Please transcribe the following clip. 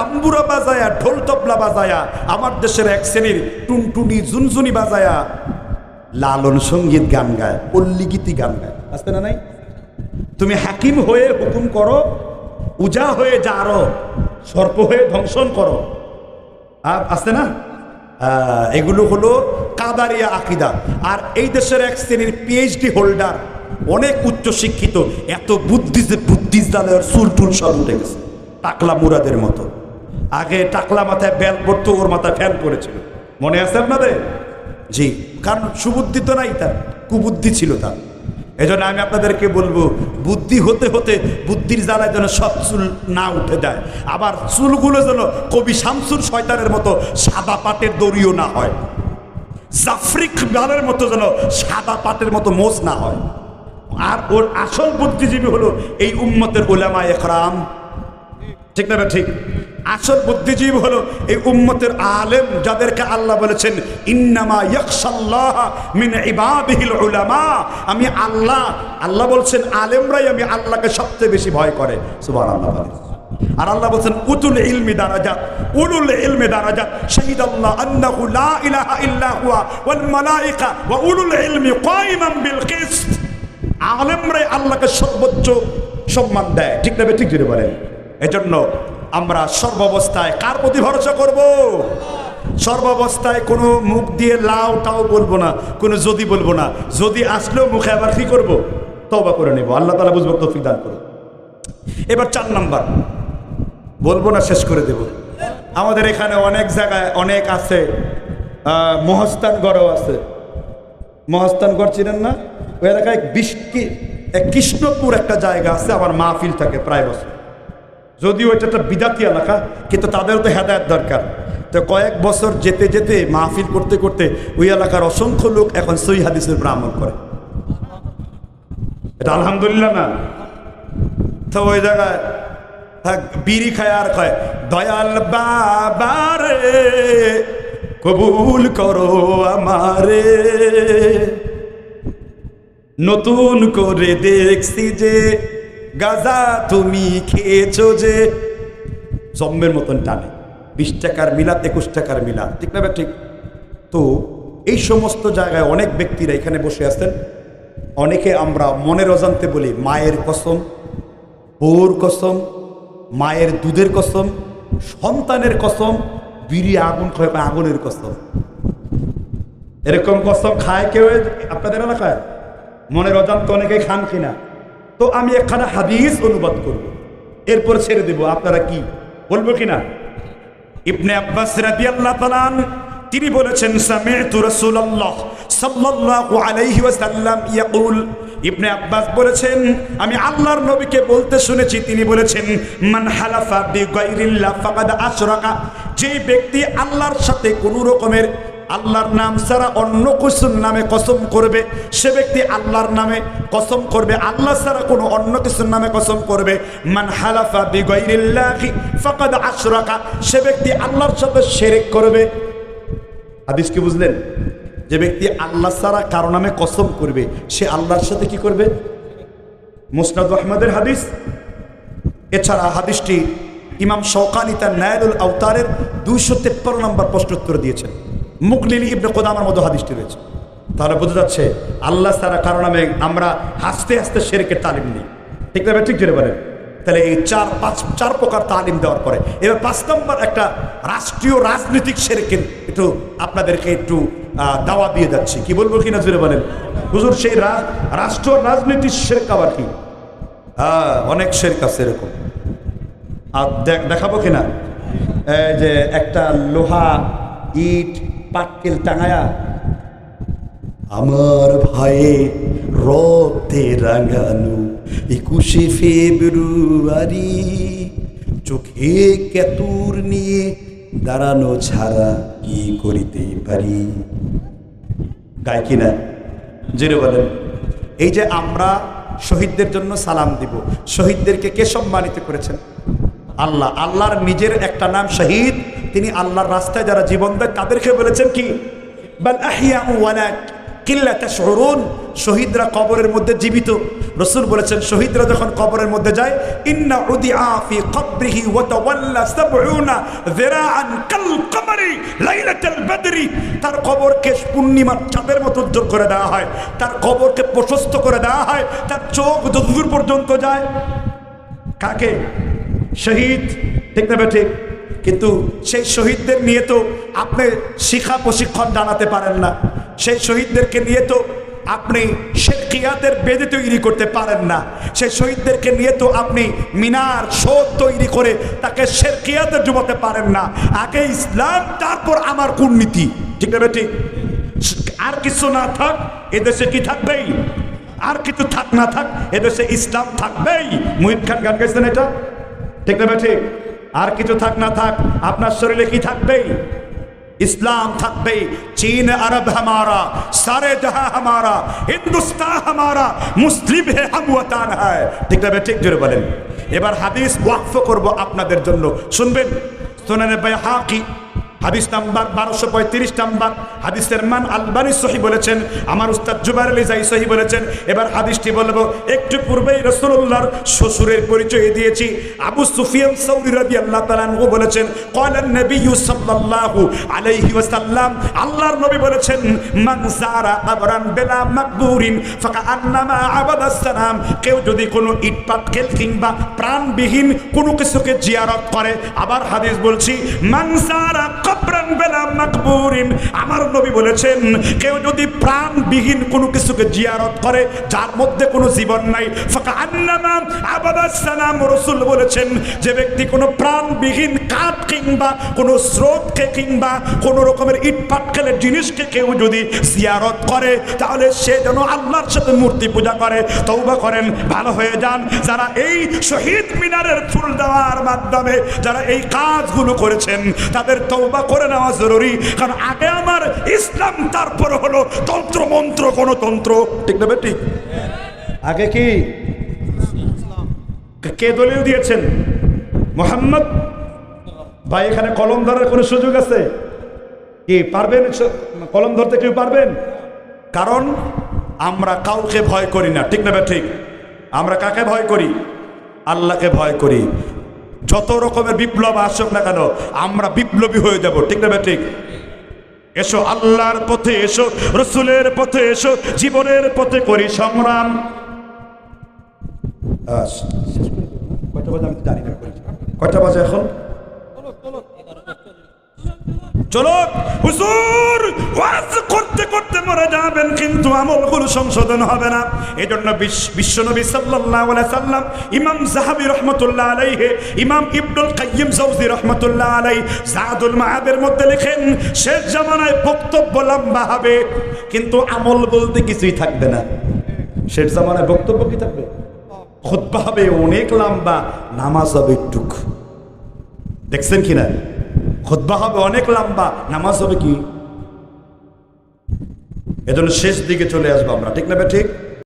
তাম্বুরা বাজায়া, ঢোল তবলা বাজায়া, আমার দেশের এক শ্রেণির টুনটুনি জুনজুনি বাজায়া, লালন সংগীত গান গায়, পল্লীগীতি গান গায়। আসতে না নাই? তুমি হাকিম হয়ে হুকুম করো, উজা হয়ে যারো সর্প হয়ে ধ্বংসন করো। আর আসতে না? এগুলো হলো কাদারিয়া আকিদা। আর এই দেশের এক শ্রেণির পিএইচডি হোল্ডার অনেক উচ্চ শিক্ষিত, এত বুদ্ধি যে বুদ্ধিস দালের চুল টুল সব উঠে গেছে, টাকলা মুরাদের মতো। আগে টাকলা মাথায় বেল পড়তো, ওর মাথায় ফ্যান পড়েছিল। মনে আছে আপনাদের? জি। কারণ সুবুদ্ধি তো নাই তার, কুবুদ্ধি ছিল তার। এজন্য আমি আপনাদেরকে বলব, বুদ্ধি হতে হতে বুদ্ধির জ্বালায় যেন সব চুল না উঠে যায়। আবার চুলগুলো যেন কবি শামসুর শয়তানের মতো সাদা পাটের দড়িও না হয়। জাফরিক গালের মতো যেন সাদা পাটের মতো মোজ না হয়। আর ওর আসল বুদ্ধিজীবী হলো এই উম্মতের ওলামা একরাম। ঠিক না ঠিক। আসল বুদ্ধিজীবী হলো এই উম্মতের আলেম যাদেরকে আল্লাহ বলেছেন, ইন্নামা ইয়াকশাল্লাহ মিন ইবাদিহিল উলামা। আমি আল্লাহ আল্লাহ বলছেন, আলেমরাই আমি আল্লাহকে সবচেয়ে বেশি ভয় করে। সুবহানাল্লাহ আর আল্লাহ বলছেন, উতুল ইলমি দারাজাত, উলুল ইলমি দারাজাত শাহিদ আল্লাহ আন্নাহু লা ইলাহা ইল্লা হুয়া ওয়াল মালাইকা ওয়া উলুল ইলমি কায়িমান বিল কিসত। আলেমরাই আল্লাহকে সর্বোচ্চ সম্মান দেয়। ঠিক না ঠিক যদি বলেন। এজন্য আমরা সর্বাবস্থায় কার প্রতি ভরসা করব? সর্বাবস্থায় কোনো মুখ দিয়ে লাও টাও বলব না, কোনো যদি বলব না। যদি আসলেও মুখে আবার কি করব? তবা করে নেব। আল্লাহ তালা বুঝব তৌফিক দান করো এবার চার নাম্বার। বলব না, শেষ করে দেব। আমাদের এখানে অনেক জায়গায় অনেক আছে মহস্তানগড়ও আছে। মহস্তানগড় চিনেন না? ওই এলাকায় এক কৃষ্ণপুর একটা জায়গা আছে, আমার মাহফিল থাকে প্রায় বছর। যদিও এটা একটা বিদাতি এলাকা, কিন্তু তাদেরও তো হেদায়ত দরকার। তো কয়েক বছর যেতে যেতে মাহফিল করতে করতে ওই এলাকার অসংখ্য লোক এখন সই হাদিসের উপর আমল করে। এটা আলহামদুলিল্লাহ না। তো ওই জায়গায় বিড়ি খায় আর কয়, দয়াল বাবারে কবুল করো আমারে। নতুন করে দেখছি যে গাজা তুমি খেয়েছো যে? জম্মের মতন টানে। বিশ টাকার মিলাত একুশ টাকার মিলাত ঠিক না ঠিক? তো এই সমস্ত জায়গায় অনেক ব্যক্তিরা এখানে বসে আছেন। অনেকে আমরা মনের অজান্তে বলি, মায়ের কসম, বউর কসম, মায়ের দুধের কসম, সন্তানের কসম, বিড়ি আগুন খায় বা আগুনের কসম। এরকম কসম খায় কেউ? আপনাদের এলাকায় মনের অজান্ত অনেকেই খান কিনা? তো আমি এখানে হাদিস অনুবাদ করব। এরপর ছেড়ে দেব আপনারা কি বলব কিনা? ইবনে আব্বাস রাদিয়াল্লাহু তাআলা আন, তিনি বলেছেন সামি'তু রাসূলুল্লাহ সাল্লাল্লাহু আলাইহি ওয়াসাল্লাম ইয়াকুল। ইবনে আব্বাস বলেছেন আমি আল্লাহর নবীকে বলতে শুনেছি। তিনি বলেছেন মান হালাফা বিগাইরিল্লাহ ফাকাদ আশরাকা। যে ব্যক্তি আল্লাহর সাথে কোনো রকমের আল্লাহর নাম ছাড়া অন্য কিছুর নামে কসম করবে। সে ব্যক্তি আল্লাহর নামে কসম করবে। আল্লাহ ছাড়া কোনো অন্য কিছুর নামে কসম করবে। মান হালাফা বিগাইরিল্লাহি ফাকাদ আশরাকা। সে ব্যক্তি আল্লাহর সাথে শিরক করবে। হাদিস কি বুঝলেন? যে ব্যক্তি আল্লাহ ছাড়া কারও নামে কসম করবে, সে আল্লাহর সাথে কি করবে? মুসনাদ আহমদের হাদিস। এছাড়া হাদিসটি ইমাম শৌকানি তার আওতারের দুইশো তেপ্পান্ন নম্বর প্রশ্নোত্তর দিয়েছেন। মুকলিল ইবনে কোদামার মতো হাদিসটি রয়েছে। তাহলে বোঝা যাচ্ছে আল্লাহ ছাড়া কারও নামে আমরা হাসতে হাসতে শেরেকের তালিম নিই। ঠিক না ঠিক জেনে বলেন। তাহলে এই চার পাঁচ, চার প্রকার তালিম দেওয়ার পরে, এবার পাঁচ নম্বর একটা রাষ্ট্রীয় রাজনৈতিক শেরেকের একটু আপনাদেরকে একটু দাওয়া দিয়ে যাচ্ছি। কি বলব কিনা জুড়ে বলেন? হুজুর, সেই রাষ্ট্র রাজনীতির শেরেক আবার কি? হ্যাঁ অনেক শেরেক আছে এরকম। আর দেখ- দেখাবো কিনা? যে একটা লোহা, ইট পাটকেল টাঙায়া, আমার ভাইয়ে রক্তে রাঙানো একুশে ফেব্রুয়ারি, চোখে কেতুর নিয়ে দাঁড়ানো ছাড়া কি করিতে পারি? গায় কিনা জেনে বলেন। এই যে আমরা শহীদদের জন্য সালাম দিব, শহীদদেরকে কে সম্মানিত করেছেন? আল্লাহ, আল্লাহর নিজের একটা নাম শহীদ তিনি আল্লাহর রাস্তায় যারা জীবন দেয় তাদেরকে বলেছেন কি? শহীদরা কবরের মধ্যে জীবিত। রসুল বলেছেন, শহীদরা যখন কবরের মধ্যে যায়, ইন্না উদিআ ফি কবরিহি ওয়া তাওয়াল্লা সাবউনা যিরাআন কাল তার কবরকে মতো করে দেওয়া হয়। তার কবরকে প্রশস্ত করে দেওয়া হয়। তার চোখ যতদূর পর্যন্ত যায়। কাকে? শহীদ। ঠিক না ঠিক? কিন্তু সেই শহীদদের নিয়ে তো আপনি শিক্ষা প্রশিক্ষণ জানাতে পারেন না। সেই শহীদদেরকে নিয়ে তো আপনি শেখিয়াতের বেদে তৈরি করতে পারেন না। সেই শহীদদেরকে নিয়ে তো আপনি মিনার, শোধ তৈরি করে তাকে শেরকিয়াতে ডুবাতে পারেন না। আগে ইসলাম, তারপর আমার কূটনীতি। ঠিক না ঠিক আর কিছু না থাক, এদেশে কি থাকবেই? আর কিছু থাক না থাক, এদেশে ইসলাম থাকবেই। মুহিত খান গান গেছেন এটা? ঠিক না ঠিক আর কিছু থাক না থাক, আপনার শরীরে কি থাকবেই? ইসলাম থাকবে চীন, আরব হামারা, সারে জাহা হামারা, হিন্দুস্তান হামারা, মুসলিম হে হামুয়াতান হ্যায় ঠিক না ঠিক জোরে বলেন। এবার হাদিস ওয়াক্ফ করব আপনাদের জন্য। শুনবেন? সোনানে হা হাকি হাদিস নাম্বার বারোশো পঁয়ত্রিশ নাম্বার। হাদিসের মান আলবানি সহি বলেছেন, আমার উস্তাদ জুবার আলী জাই সহি বলেছেন। এবার হাদিসটি বলব, একটু পূর্বেই রসুল্লাহর শ্বশুরের পরিচয় দিয়েছি। আবু সুফিয়ান সৌরি রাদি আল্লাহ তালানহু বলেছেন কলেন নবী আলাইহি ওয়াসাল্লাম আল্লাহর নবী বলেছেন আবরান বেলা মাকবুরিন আন্নামা সালাম কেউ যদি কোনো কিংবা প্রাণবিহীন কোনো কিছুকে জিয়ারত করে। আবার হাদিস বলছি, মান কবরান বেলা মাকবুরিন। আমার নবী বলেছেন, কেউ যদি প্রাণবিহীন কোনো কিছুকে জিয়ারত করে, যার মধ্যে কোনো জীবন নাই ফাঁকা আন্নামা আবাদাস সালাম রসুল বলেছেন, যে ব্যক্তি কোনো প্রাণবিহীন কাঠ কিংবা কোনো স্রোতকে কিংবা কোনো রকমের ইট পাটকেলের জিনিসকে কেউ যদি জিয়ারত করে, তাহলে সে যেন আল্লাহর সাথে মূর্তি পূজা করে তৌবা করেন, ভালো হয়ে যান। যারা এই শহীদ মিনারের ফুল দেওয়ার মাধ্যমে যারা এই কাজগুলো করেছেন, তাদের তৌবা করে নেওয়া জরুরি। কারণ আগে আমার ইসলাম, তারপরে হলো তন্ত্র মন্ত্র গণতন্ত্র ঠিক না ঠিক আগে কি? কে দলীয় দিয়েছেন? মোহাম্মদ ভাই, এখানে কলম ধরার কোনো সুযোগ আছে? কি পারবেন? কলম ধরতে কেউ পারবেন? কারণ আমরা কাউকে ভয় করি না। ঠিক না ঠিক। আমরা কাকে ভয় করি? আল্লাহকে ভয় করি। যত রকমের বিপ্লব আসুক না কেন, আমরা বিপ্লবী হয়ে যাব। ঠিক না ঠিক। এসো, আল্লাহর পথে এসো, রসুলের পথে এসো, জীবনের পথে করি সংগ্রাম। না? কয়টা বাজে? আমি কয়টা বাজে এখন? চলো হুজুর, ওয়াজ করতে করতে মরে যাবেন, কিন্তু আমলগুলো সংশোধন হবে না। এই জন্য বিশ্বনবী সাল্লাল্লাহু সাল্লাম ইমাম জাহাবি রহমতুল্লাহ আলাইহি, ইমাম ইবনুল কাইয়িম জাওজি রহমতুল্লাহ আলাইহি জাদুল মাআদের মধ্যে লেখেন, শেষ জামানায় বক্তব্য লম্বা হবে, কিন্তু আমল বলতে কিছুই থাকবে না। শেষ জামানায় বক্তব্য কি থাকবে? খুতবা হবে অনেক লম্বা, নামাজ হবে টুক। দেখছেন কিনা? খুতবা হবে অনেক লম্বা, নামাজ হবে কি? এজন্য শেষ দিকে চলে আসব আমরা, ঠিক না ঠিক?